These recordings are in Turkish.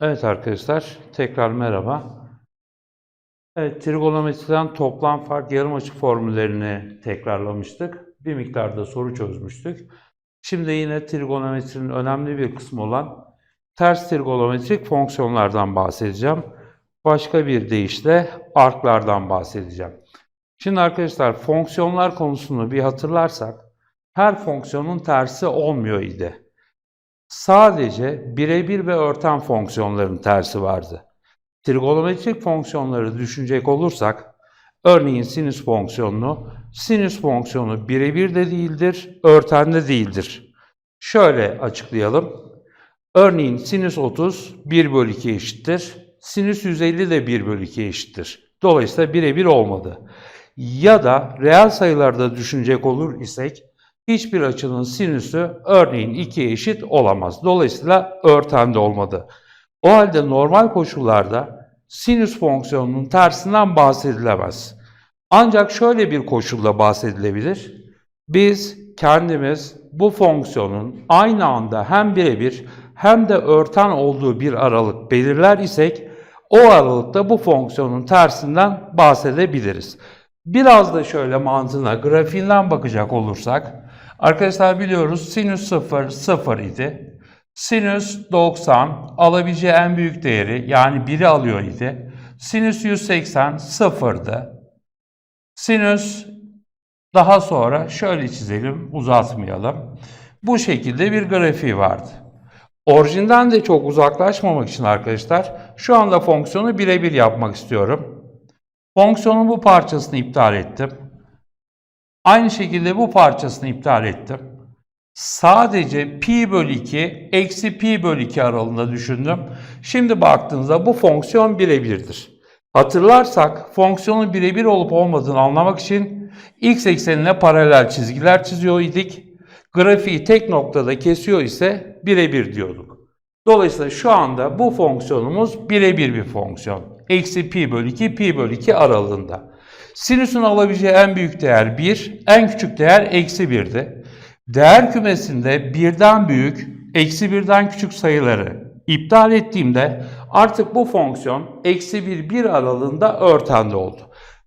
Evet arkadaşlar, tekrar merhaba. Evet, trigonometriden toplam fark yarım açı formüllerini tekrarlamıştık. Bir miktarda soru çözmüştük. Şimdi yine trigonometrinin önemli bir kısmı olan ters trigonometrik fonksiyonlardan bahsedeceğim. Başka bir deyişle arklardan bahsedeceğim. Şimdi arkadaşlar fonksiyonlar konusunu bir hatırlarsak her fonksiyonun tersi olmuyor idi sadece birebir ve örten fonksiyonların tersi vardı. Trigonometrik fonksiyonları düşünecek olursak, örneğin sinüs fonksiyonunu, sinüs fonksiyonu birebir de değildir, örten de değildir. Şöyle açıklayalım. Örneğin sinüs 30 1 bölü 2 eşittir. Sinüs 150 de 1 bölü 2 eşittir. Dolayısıyla birebir olmadı. Ya da reel sayılarda düşünecek olur isek, hiçbir açının sinüsü örneğin 2'ye eşit olamaz. Dolayısıyla örten de olmadı. O halde normal koşullarda sinüs fonksiyonunun tersinden bahsedilemez. Ancak şöyle bir koşulla bahsedilebilir. Biz kendimiz bu fonksiyonun aynı anda hem birebir hem de örten olduğu bir aralık belirler isek o aralıkta bu fonksiyonun tersinden bahsedebiliriz. Biraz da şöyle mantığına, grafiğinden bakacak olursak, arkadaşlar biliyoruz sinüs 0, 0 idi. Sinüs 90 alabileceği en büyük değeri yani 1'i alıyor idi. Sinüs 180 sıfırdı. Sinüs daha sonra şöyle çizelim, uzatmayalım. Bu şekilde bir grafiği vardı. Orijinden de çok uzaklaşmamak için arkadaşlar şu anda fonksiyonu birebir yapmak istiyorum. Fonksiyonun bu parçasını iptal ettim. Aynı şekilde bu parçasını iptal ettim. Sadece pi bölü 2 eksi pi bölü 2 aralığında düşündüm. Şimdi baktığınızda bu fonksiyon birebirdir. Hatırlarsak fonksiyonun birebir olup olmadığını anlamak için x eksenine paralel çizgiler çiziyor idik. Grafiği tek noktada kesiyor ise birebir diyorduk. Dolayısıyla şu anda bu fonksiyonumuz birebir bir fonksiyon. Eksi pi bölü 2, pi bölü 2 aralığında. Sinüsün alabileceği en büyük değer 1, en küçük değer eksi 1'di. Değer kümesinde birden büyük, eksi birden küçük sayıları iptal ettiğimde artık bu fonksiyon eksi 1, 1 aralığında örtende oldu.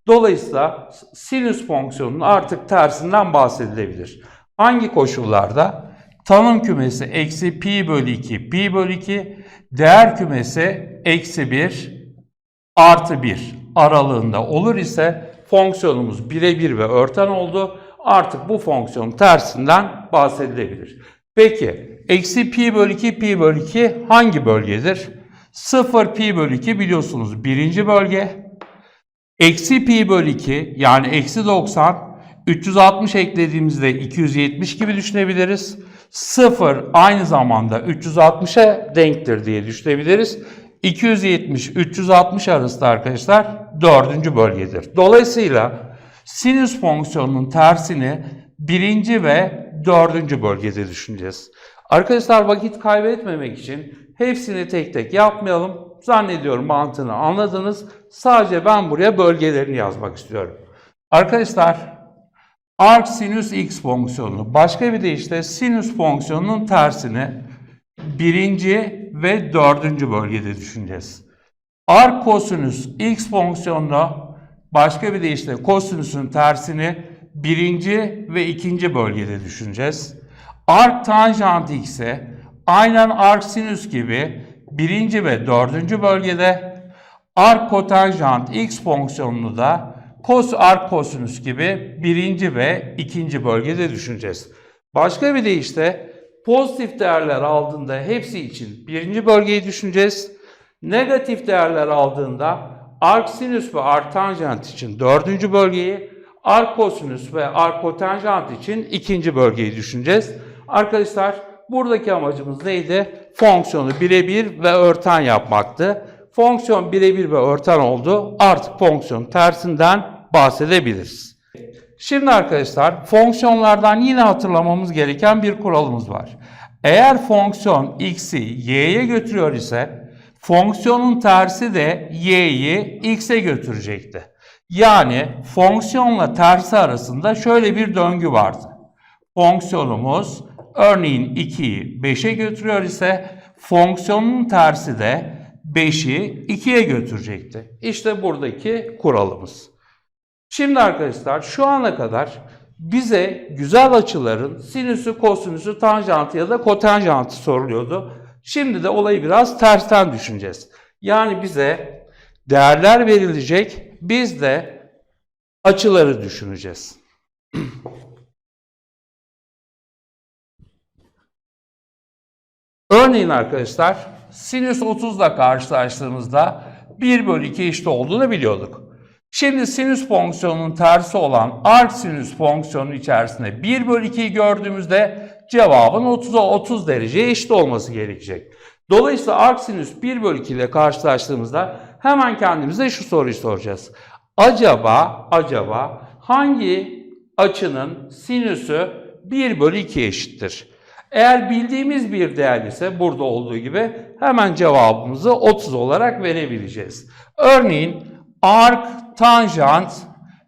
Dolayısıyla sinüs fonksiyonunun artık tersinden bahsedilebilir. Hangi koşullarda? Tanım kümesi eksi pi bölü 2, pi bölü 2, değer kümesi eksi 1, artı 1 aralığında olur ise fonksiyonumuz birebir ve örten oldu. Artık bu fonksiyon tersinden bahsedilebilir. Peki eksi pi bölü 2 pi bölü 2 hangi bölgedir? 0 pi bölü 2 biliyorsunuz birinci bölge. Eksi pi bölü 2 yani eksi 90 360 eklediğimizde 270 gibi düşünebiliriz. 0 aynı zamanda 360'a denktir diye düşünebiliriz. 270 360 arasında arkadaşlar dördüncü bölgedir. Dolayısıyla sinüs fonksiyonunun tersini birinci ve dördüncü bölgede düşüneceğiz. Arkadaşlar vakit kaybetmemek için hepsini tek tek yapmayalım. Zannediyorum mantığını anladınız. Sadece ben buraya bölgelerini yazmak istiyorum. Arkadaşlar arc sinüs x fonksiyonu başka bir deyişle sinüs fonksiyonunun tersini birinci ve dördüncü bölgede düşüneceğiz. Arc kosinüs x fonksiyonunu başka bir deyişle kosinüsün tersini birinci ve ikinci bölgede düşüneceğiz. Arc tanjant x'e aynen arc sinüs gibi birinci ve dördüncü bölgede arc kotanjant x fonksiyonunu da cos arc kosinüs gibi birinci ve ikinci bölgede düşüneceğiz. Başka bir deyişle pozitif değerler aldığında hepsi için birinci bölgeyi düşüneceğiz. Negatif değerler aldığında arc sinüs ve arc tanjant için dördüncü bölgeyi, arc kosinüs ve arc kotanjant için ikinci bölgeyi düşüneceğiz. Arkadaşlar buradaki amacımız neydi? Fonksiyonu birebir ve örten yapmaktı. Fonksiyon birebir ve örten oldu. Artık fonksiyon tersinden bahsedebiliriz. Şimdi arkadaşlar fonksiyonlardan yine hatırlamamız gereken bir kuralımız var. Eğer fonksiyon x'i y'ye götürüyor ise fonksiyonun tersi de y'yi x'e götürecekti. Yani fonksiyonla tersi arasında şöyle bir döngü vardı. Fonksiyonumuz örneğin 2'yi 5'e götürüyor ise fonksiyonun tersi de 5'i 2'ye götürecekti. İşte buradaki kuralımız. Şimdi arkadaşlar şu ana kadar bize güzel açıların sinüsü, kosinüsü, tanjantı ya da kotanjantı soruluyordu. Şimdi de olayı biraz tersten düşüneceğiz. Yani bize değerler verilecek, biz de açıları düşüneceğiz. Örneğin arkadaşlar sinüs 30 ile karşılaştığımızda 1 bölü 2 eşit olduğunu biliyorduk. Şimdi sinüs fonksiyonunun tersi olan arc sinüs fonksiyonun içerisinde 1 bölü 2'yi gördüğümüzde cevabın 30'a 30 dereceye eşit olması gerekecek. Dolayısıyla arc sinüs 1 bölü 2 ile karşılaştığımızda hemen kendimize şu soruyu soracağız. Acaba, acaba hangi açının sinüsü 1 bölü 2 eşittir? Eğer bildiğimiz bir değer ise burada olduğu gibi hemen cevabımızı 30 olarak verebileceğiz. Örneğin arc tanjant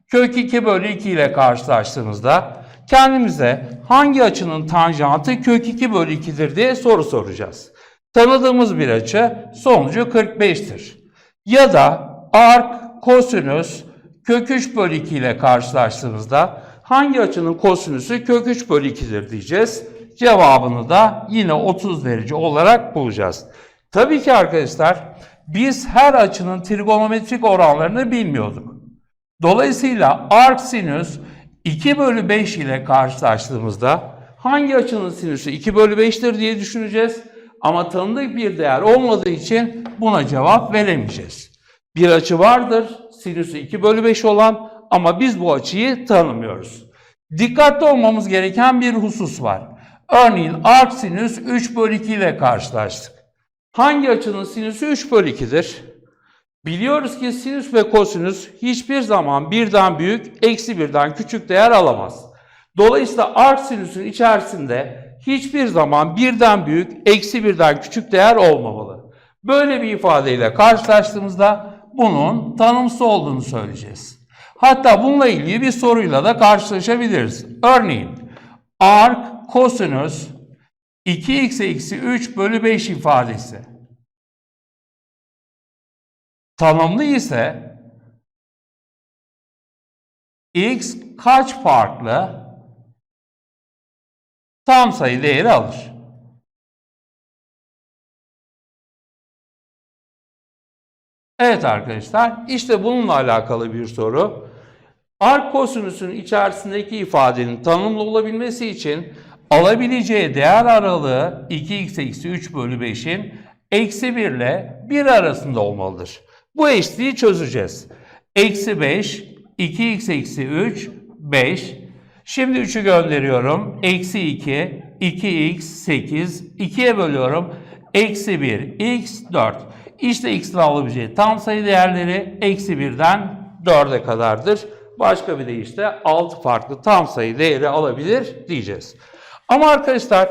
kök 2 bölü 2 ile karşılaştığımızda kendimize hangi açının tanjantı kök 2 bölü 2'dir diye soru soracağız. Tanıdığımız bir açı sonucu 45'tir. Ya da arc kosinüs kök 3 bölü 2 ile karşılaştığımızda hangi açının kosinüsü kök 3 bölü 2'dir diyeceğiz. Cevabını da yine 30 derece olarak bulacağız. Tabii ki arkadaşlar biz her açının trigonometrik oranlarını bilmiyorduk. Dolayısıyla arc sinüs 2 bölü 5 ile karşılaştığımızda hangi açının sinüsü 2 bölü 5'tir diye düşüneceğiz. Ama tanıdık bir değer olmadığı için buna cevap veremeyeceğiz. Bir açı vardır sinüsü 2 bölü 5 olan ama biz bu açıyı tanımıyoruz. Dikkatli olmamız gereken bir husus var. Örneğin arc sinüs 3 bölü 2 ile karşılaştık. Hangi açının sinüsü 3 bölü 2'dir? Biliyoruz ki sinüs ve kosinüs hiçbir zaman birden büyük, eksi birden küçük değer alamaz. Dolayısıyla arc sinüsün içerisinde hiçbir zaman birden büyük, eksi birden küçük değer olmamalı. Böyle bir ifadeyle karşılaştığımızda bunun tanımsız olduğunu söyleyeceğiz. Hatta bununla ilgili bir soruyla da karşılaşabiliriz. Örneğin arc kosinüs 2x eksi 3 bölü 5 ifadesi tanımlı ise x kaç farklı tam sayı değeri alır? Evet arkadaşlar işte bununla alakalı bir soru. Arc kosinüsün içerisindeki ifadenin tanımlı olabilmesi için alabileceği değer aralığı 2x eksi 3 bölü 5'in eksi 1 ile 1 arasında olmalıdır. Bu eşliği çözeceğiz. Eksi 5, 2x eksi 3, 5. Şimdi 3'ü gönderiyorum. Eksi 2, 2x, 8. 2'ye bölüyorum. Eksi 1, x, 4. İşte x'in alabileceği tam sayı değerleri eksi 1'den 4'e kadardır. Başka bir deyişle 6 farklı tam sayı değeri alabilir diyeceğiz. Ama arkadaşlar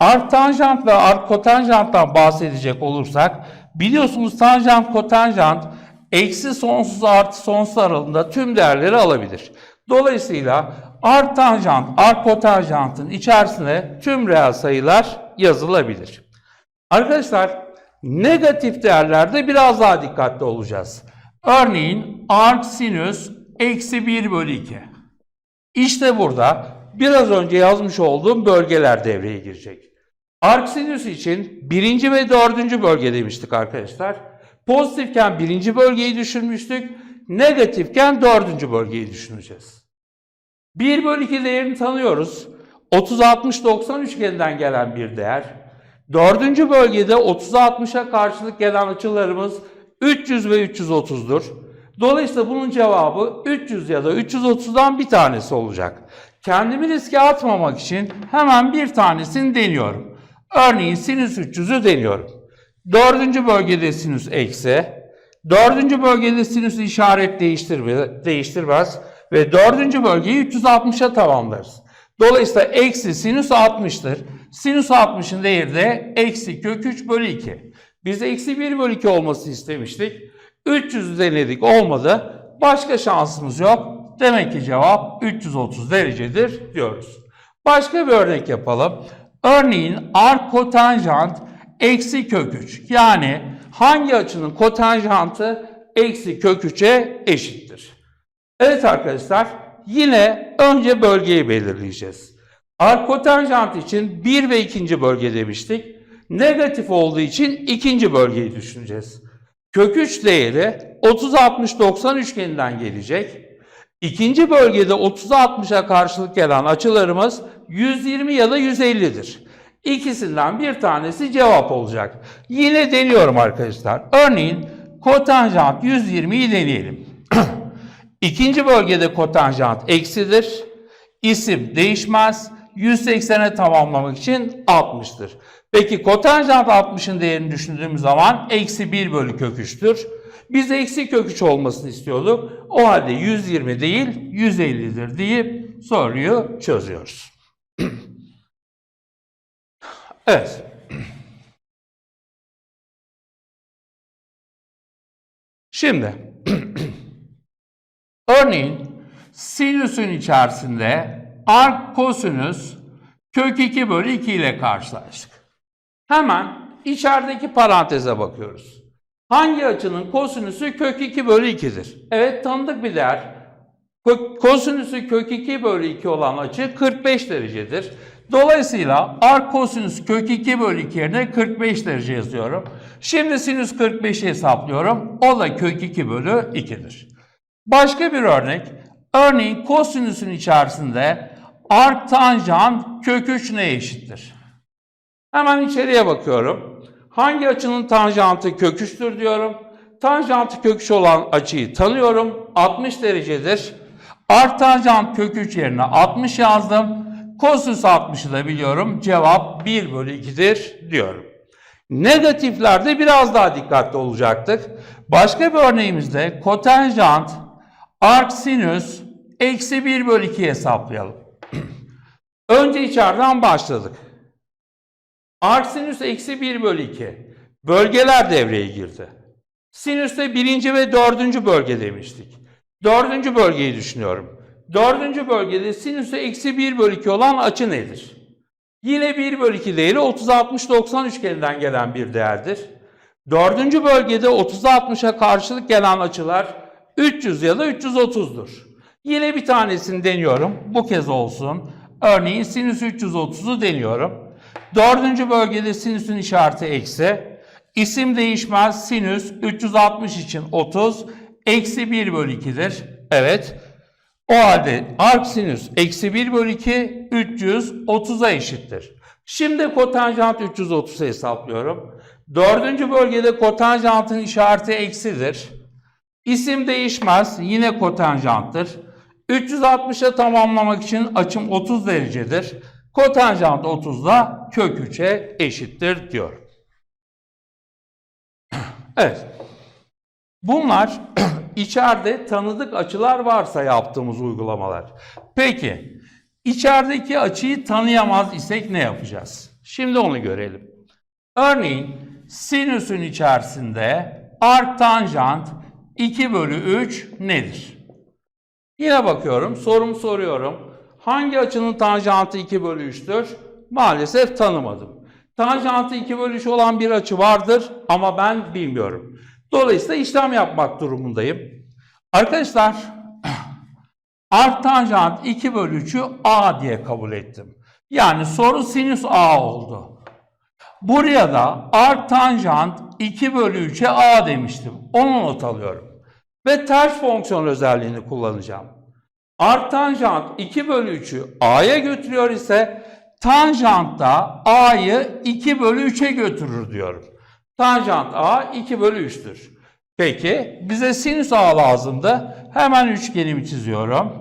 arc tanjant ve arc kotanjanttan bahsedecek olursak biliyorsunuz tanjant kotanjant eksi sonsuz artı sonsuz aralığında tüm değerleri alabilir. Dolayısıyla arc tanjant, arc kotanjantın içerisine tüm reel sayılar yazılabilir. Arkadaşlar negatif değerlerde biraz daha dikkatli olacağız. Örneğin arc sinüs eksi 1 bölü 2. İşte burada biraz önce yazmış olduğum bölgeler devreye girecek. Arc sinüs için birinci ve dördüncü bölge demiştik arkadaşlar. Pozitifken birinci bölgeyi düşünmüştük. Negatifken dördüncü bölgeyi düşüneceğiz. 1 bölü 2 değerini tanıyoruz. 30-60-90 üçgeninden gelen bir değer. Dördüncü bölgede 30'a 60'a karşılık gelen açılarımız 300 ve 330'dur. Dolayısıyla bunun cevabı 300 ya da 330'dan bir tanesi olacak. Kendimi riske atmamak için hemen bir tanesini deniyorum. Örneğin sinüs 300'ü deniyorum. Dördüncü bölgede sinüs eksi. Dördüncü bölgede sinüs işaret değiştirme, değiştirmez. Ve dördüncü bölgeyi 360'a tamamlarız. Dolayısıyla eksi sinüs 60'tır. Sinüs 60'ın değeri de eksi kök 3 bölü 2. Biz eksi 1 bölü 2 olması istemiştik. 300 denedik olmadı. Başka şansımız yok. Demek ki cevap 330 derecedir diyoruz. Başka bir örnek yapalım. Örneğin arc kotanjant eksi kök 3. Yani hangi açının kotanjantı eksi kök 3'e eşittir? Evet arkadaşlar yine önce bölgeyi belirleyeceğiz. Arkotanjant için 1 ve 2. bölge demiştik. Negatif olduğu için ikinci bölgeyi düşüneceğiz. Kök 3 değeri 30-60-90 üçgeninden gelecek. İkinci bölgede 30'a 60'a karşılık gelen açılarımız 120 ya da 150'dir. İkisinden bir tanesi cevap olacak. Yine deniyorum arkadaşlar. Örneğin kotanjant 120'yi deneyelim. İkinci bölgede kotanjant eksidir. İsim değişmez. 180'e tamamlamak için 60'tır. Peki kotanjant 60'ın değerini düşündüğümüz zaman eksi 1 bölü kök 3'tür. Biz eksi kök 3 olmasını istiyorduk. O halde 120 değil 150'dir deyip soruyu çözüyoruz. evet. Şimdi örneğin sinüsün içerisinde ark kosinüs kök 2 bölü 2 ile karşılaştık. Hemen içerideki paranteze bakıyoruz. Hangi açının kosinüsü kök 2 bölü 2'dir? Evet tanıdık bir değer. Kosinüsü kök 2 bölü 2 olan açı 45 derecedir. Dolayısıyla arc kosinüs kök 2 bölü 2 yerine 45 derece yazıyorum. Şimdi sinüs 45'i hesaplıyorum. O da kök 2 bölü 2'dir. Başka bir örnek. Örneğin kosinüsün içerisinde arc tanjant kök 3 neye eşittir? Hemen içeriye bakıyorum. Hangi açının tanjantı kök 3'tür diyorum. Tanjantı kök 3 olan açıyı tanıyorum. 60 derecedir. Art tanjant kök 3 yerine 60 yazdım. Kosinüs 60'ı da biliyorum. Cevap 1 bölü 2'dir diyorum. Negatiflerde biraz daha dikkatli olacaktık. Başka bir örneğimizde kotanjant arc sinüs eksi 1 bölü 2 hesaplayalım. Önce içeriden başladık. Arsinüs eksi 1 bölü 2. Bölgeler devreye girdi. Sinüste birinci ve dördüncü bölge demiştik. Dördüncü bölgeyi düşünüyorum. Dördüncü bölgede sinüse eksi 1 bölü 2 olan açı nedir? Yine 1 bölü 2 değeri 30-60-90 üçgeninden gelen bir değerdir. Dördüncü bölgede 30'a 60'a karşılık gelen açılar 300 ya da 330'dur. Yine bir tanesini deniyorum. Bu kez olsun. Örneğin sinüs 330'u deniyorum. Dördüncü bölgede sinüsün işareti eksi. İsim değişmez. Sinüs 360 için 30. Eksi 1 bölü 2'dir. Evet. O halde arc sinüs eksi 1 bölü 2 330'a eşittir. Şimdi kotanjant 330'u hesaplıyorum. Dördüncü bölgede kotanjantın işareti eksidir. İsim değişmez. Yine kotanjanttır. 360'a tamamlamak için açım 30 derecedir. Kotanjant 30 da kök 3'e eşittir diyor. Evet. Bunlar içeride tanıdık açılar varsa yaptığımız uygulamalar. Peki içerideki açıyı tanıyamaz isek ne yapacağız? Şimdi onu görelim. Örneğin sinüsün içerisinde arc tanjant 2 bölü 3 nedir? Yine bakıyorum, sorumu soruyorum. Hangi açının tanjantı 2 bölü 3'tür? Maalesef tanımadım. Tanjantı 2 bölü 3 olan bir açı vardır ama ben bilmiyorum. Dolayısıyla işlem yapmak durumundayım. Arkadaşlar, arc tanjant 2 bölü 3'ü A diye kabul ettim. Yani soru sinüs A oldu. Buraya da arc tanjant 2 bölü 3'e A demiştim. Onu not alıyorum. Ve ters fonksiyon özelliğini kullanacağım. Art tanjant 2 bölü 3'ü A'ya götürüyor ise tanjant da A'yı 2 bölü 3'e götürür diyorum. Tanjant A 2 bölü 3'tür. Peki bize sinüs A lazımdı. Hemen üçgenimi çiziyorum.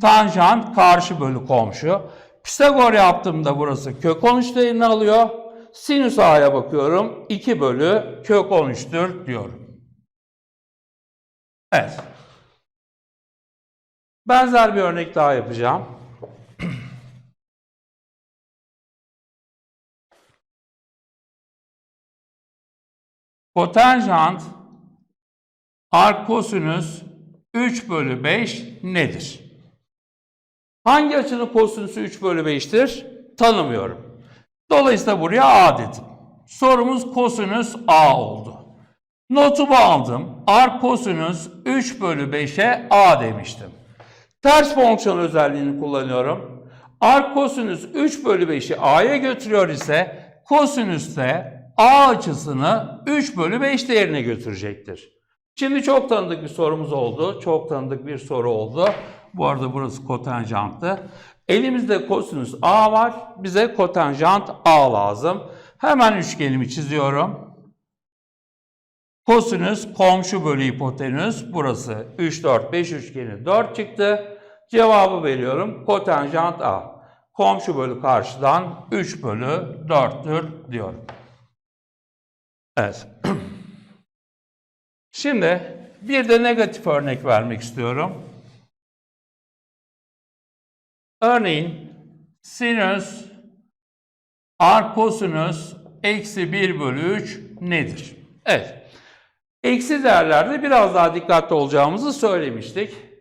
Tanjant karşı bölü komşu. Pisagor yaptığımda burası kök 13 değerini alıyor. Sinüs A'ya bakıyorum. 2 bölü kök 13'tür diyorum. Evet. Benzer bir örnek daha yapacağım. Kotanjant arc kosinüs 3 bölü 5 nedir? Hangi açının kosinüsü 3 bölü 5'tir? Tanımıyorum. Dolayısıyla buraya A dedim. Sorumuz kosinüs A oldu. Notumu aldım. Arc kosinüs 3 bölü 5'e A demiştim. Ters fonksiyon özelliğini kullanıyorum. Arc kosinüs 3 bölü 5'i A'ya götürüyor ise kosinüs de A açısını 3 bölü 5 değerine götürecektir. Şimdi çok tanıdık bir sorumuz oldu. Çok tanıdık bir soru oldu. Bu arada burası kotanjanttı. Elimizde kosinüs A var. Bize kotanjant A lazım. Hemen üçgenimi çiziyorum. Kosinüs komşu bölü hipotenüs. Burası 3, 4, 5 üçgeni 4 çıktı. Cevabı veriyorum. Kotanjant A. Komşu bölü karşıdan 3 bölü 4'tür diyorum. Evet. Şimdi bir de negatif örnek vermek istiyorum. Örneğin sinüs kosinüs eksi 1 bölü 3 nedir? Evet. Eksi değerlerde biraz daha dikkatli olacağımızı söylemiştik.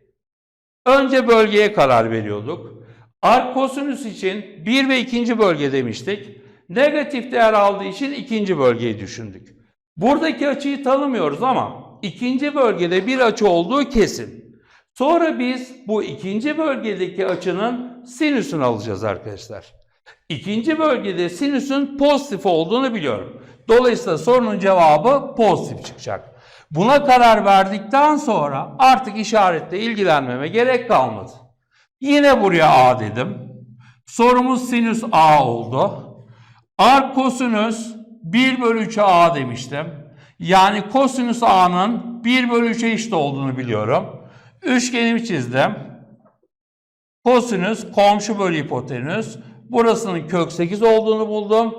Önce bölgeye karar veriyorduk. Arc için 1 ve 2. bölge demiştik. Negatif değer aldığı için ikinci bölgeyi düşündük. Buradaki açıyı tanımıyoruz ama ikinci bölgede bir açı olduğu kesin. Sonra biz bu ikinci bölgedeki açının sinüsünü alacağız arkadaşlar. İkinci bölgede sinüsün pozitif olduğunu biliyorum. Dolayısıyla sorunun cevabı pozitif çıkacak. Buna karar verdikten sonra artık işaretle ilgilenmeme gerek kalmadı. Yine buraya A dedim. Sorumuz sinüs A oldu. Arc kosinüs 1 bölü 3'e A demiştim. Yani kosinüs A'nın 1 bölü 3'e eşit olduğunu biliyorum. Üçgenimi çizdim. Kosinüs komşu bölü hipotenüs. Burasının kök 8 olduğunu buldum.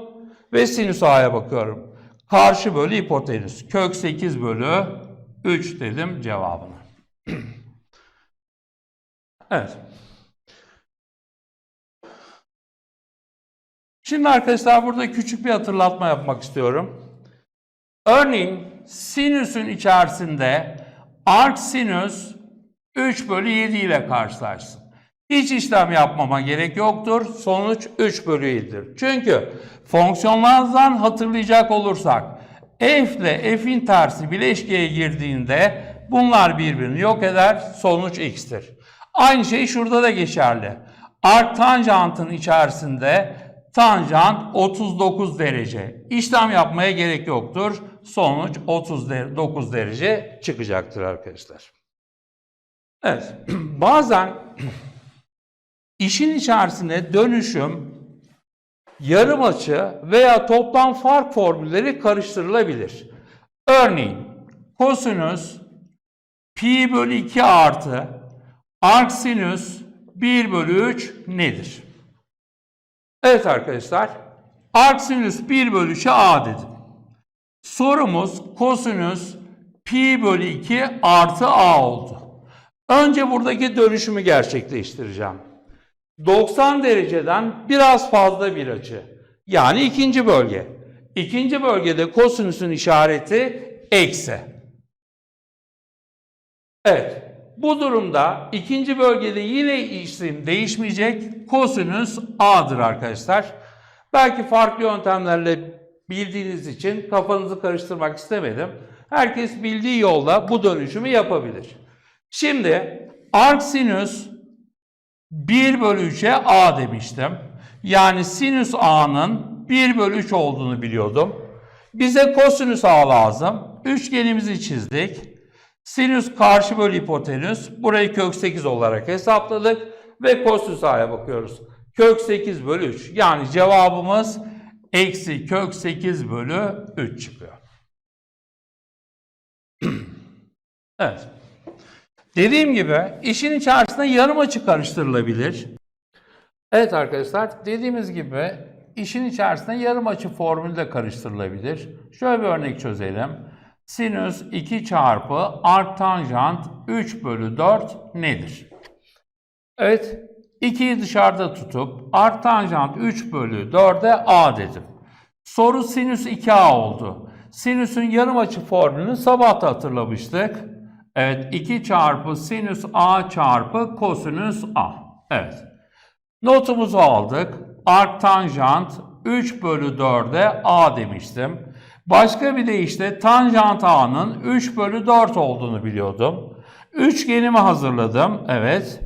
Ve sinüs A'ya bakıyorum. Karşı bölü hipotenüs. Kök 8 bölü 3 dedim cevabını. evet. Şimdi arkadaşlar burada küçük bir hatırlatma yapmak istiyorum. Örneğin sinüsün içerisinde arc sinüs 3 bölü 7 ile karşılaşsın. Hiç işlem yapmama gerek yoktur. Sonuç 3 bölü 7'dir. Çünkü fonksiyonlardan hatırlayacak olursak f ile f'in tersi bileşkeye girdiğinde bunlar birbirini yok eder. Sonuç x'tir. Aynı şey şurada da geçerli. Arc tanjantın içerisinde tanjant 39 derece. İşlem yapmaya gerek yoktur. Sonuç 39 derece çıkacaktır arkadaşlar. Evet. Bazen işin içerisine dönüşüm, yarım açı veya toplam fark formülleri karıştırılabilir. Örneğin kosinüs pi bölü 2 artı arc sinüs 1 bölü 3 nedir? Evet arkadaşlar, arc sinüs 1 bölü 3'e a dedim. Sorumuz kosinüs pi bölü 2 artı a oldu. Önce buradaki dönüşümü gerçekleştireceğim. 90 dereceden biraz fazla bir açı. Yani ikinci bölge. İkinci bölgede kosinüsün işareti eksi. Evet. Bu durumda ikinci bölgede yine isim değişmeyecek. Kosinüs A'dır arkadaşlar. Belki farklı yöntemlerle bildiğiniz için kafanızı karıştırmak istemedim. Herkes bildiği yolda bu dönüşümü yapabilir. Şimdi arc sinüs 1 bölü 3'e A demiştim. Yani sinüs A'nın 1 bölü 3 olduğunu biliyordum. Bize kosinüs A lazım. Üçgenimizi çizdik. Sinüs karşı bölü hipotenüs. Burayı kök 8 olarak hesapladık. Ve kosinüs A'ya bakıyoruz. Kök 8 bölü 3. Yani cevabımız eksi kök 8 bölü 3 çıkıyor. evet. Dediğim gibi işin içerisinde yarım açı karıştırılabilir. Evet arkadaşlar dediğimiz gibi işin içerisinde yarım açı formülü de karıştırılabilir. Şöyle bir örnek çözelim. Sinüs 2 çarpı arc tanjant 3 bölü 4 nedir? Evet 2'yi dışarıda tutup arc tanjant 3 bölü 4'e a dedim. Soru sinüs 2a oldu. Sinüsün yarım açı formülünü sabah da hatırlamıştık. Evet 2 çarpı sinüs a çarpı kosinüs a. Evet. Notumuzu aldık. Arc tanjant 3 bölü 4'e a demiştim. Başka bir deyişle tanjant a'nın 3 bölü 4 olduğunu biliyordum. Üçgenimi hazırladım. Evet.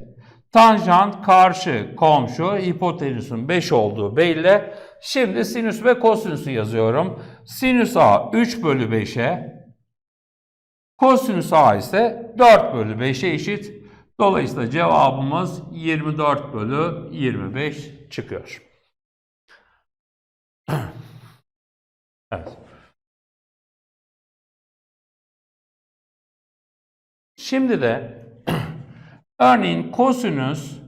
Tanjant karşı komşu hipotenüsün 5 olduğu belli. Şimdi sinüs ve kosinüsü yazıyorum. Sinüs a 3 bölü 5'e kosinüs a ise 4 bölü 5'e eşit. Dolayısıyla cevabımız 24 bölü 25 çıkıyor. Evet. Şimdi de örneğin kosinüs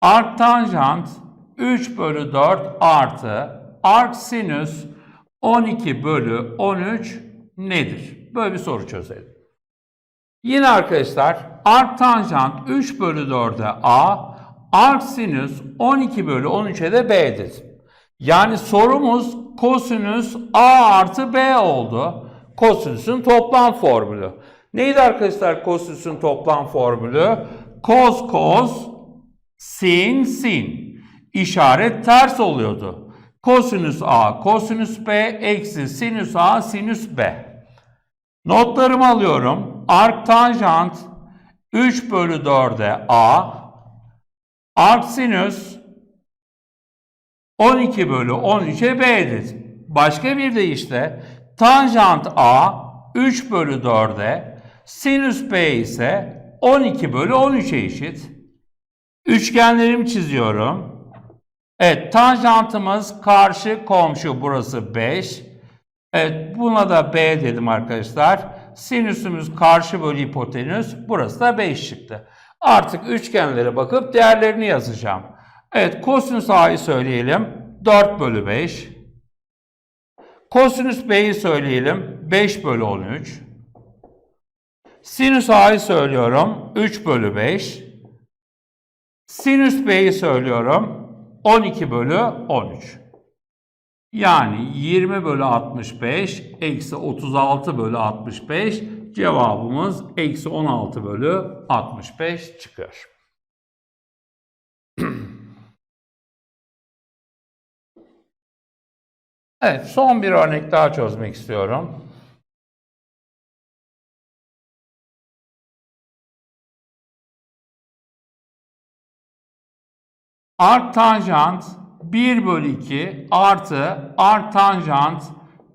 arctanjant 3 bölü 4 artı arcsinüs 12 bölü 13 nedir? Böyle bir soru çözelim. Yine arkadaşlar arctanjant 3 bölü 4'e a, arcsinüs 12 bölü 13'e de b'dir. Yani sorumuz kosinüs a artı b oldu. Kosinüsün toplam formülü. Neydi arkadaşlar kosinüsün toplam formülü? Cos cos, sin sin. İşaret ters oluyordu. Kosinüs a, kosinüs b eksi sinüs a, sinüs b. Notlarımı alıyorum. Arctanjant 3 bölü 4'e a, arcsinüs 12 bölü 13'e b'dir. Başka bir deyişle tanjant a 3 bölü 4'e, sinüs b ise 12 bölü 13'e eşit. Üçgenlerimi çiziyorum. Evet, tanjantımız karşı komşu burası 5. Evet, buna da b dedim arkadaşlar. Sinüsümüz karşı bölü hipotenüs, burası da 5 çıktı. Artık üçgenlere bakıp değerlerini yazacağım. Evet, kosinüs a'yı söyleyelim. 4 bölü 5. Kosinüs b'yi söyleyelim. 5 bölü 13. Sinüs a'yı söylüyorum. 3 bölü 5. Sinüs b'yi söylüyorum. 12 bölü 13. Yani 20 bölü 65 eksi 36 bölü 65 cevabımız eksi 16 bölü 65 çıkıyor. Evet, son bir örnek daha çözmek istiyorum. Arctanjant 1 bölü 2 artı arctanjant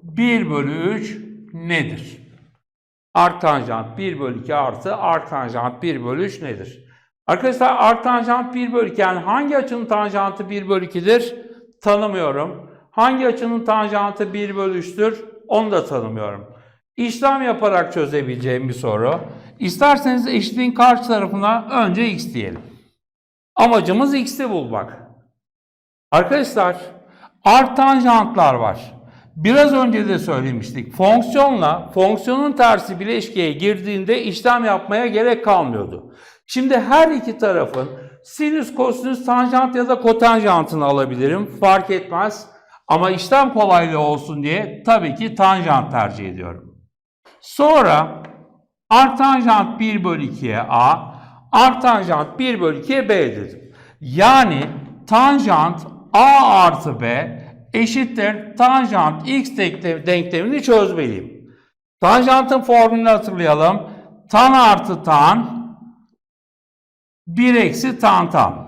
1 bölü 3 nedir? Arctanjant 1 bölü 2 artı arctanjant 1 bölü 3 nedir? Arkadaşlar arctanjant 1 bölü 2 yani hangi açının tanjantı 1 bölü 2'dir? Tanımıyorum. Hangi açının tanjantı 1 bölü 3'tür? Onu da tanımıyorum. İşlem yaparak çözebileceğim bir soru. İsterseniz eşitliğin karşı tarafına önce x diyelim. Amacımız x'i bulmak. Arkadaşlar arctanjantlar var. Biraz önce de söylemiştik. Fonksiyonla fonksiyonun tersi bileşkeye girdiğinde işlem yapmaya gerek kalmıyordu. Şimdi her iki tarafın sinüs, kosinüs, tanjant ya da kotanjantını alabilirim. Fark etmez. Ama işlem kolaylığı olsun diye tabii ki tanjant tercih ediyorum. Sonra artanjant 1 bölü 2'ye a, artanjant 1 bölü 2'ye b dedim. Yani tanjant a artı b eşittir tanjant x denklem- denklemini çözmeliyim. Tanjantın formülünü hatırlayalım. Tan artı tan 1 eksi tan tan.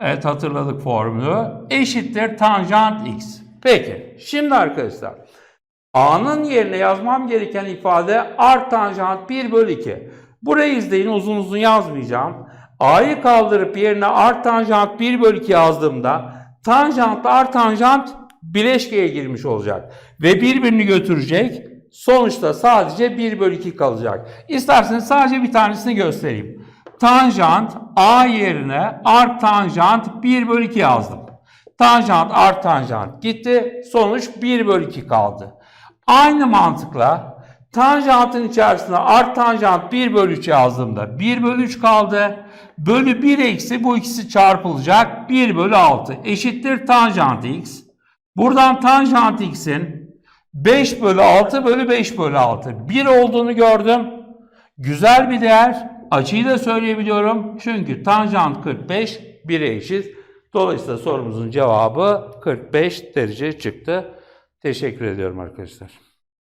Evet hatırladık formülü. Eşittir tanjant x. Peki şimdi arkadaşlar a'nın yerine yazmam gereken ifade art tanjant 1 bölü 2. Burayı izleyin uzun uzun yazmayacağım. A'yı kaldırıp yerine art tanjant 1 bölü 2 yazdığımda tanjantla art tanjant bileşkeye girmiş olacak. Ve birbirini götürecek. Sonuçta sadece 1 bölü 2 kalacak. İsterseniz sadece bir tanesini göstereyim. Tanjant A yerine art tanjant 1 bölü 2 yazdım. Tanjant art tanjant gitti. Sonuç 1 bölü 2 kaldı. Aynı mantıkla tanjantın içerisine art tanjant 1 bölü 3 yazdığımda 1 bölü 3 kaldı. Bölü 1 eksi bu ikisi çarpılacak 1 bölü 6 eşittir tanjant x. Buradan tanjant x'in 5 bölü 6 bölü 5 bölü 6 1 olduğunu gördüm. Güzel bir değer. Açıyı da söyleyebiliyorum. Çünkü tanjant 45 1'e eşit. Dolayısıyla sorumuzun cevabı 45 derece çıktı. Teşekkür ediyorum arkadaşlar.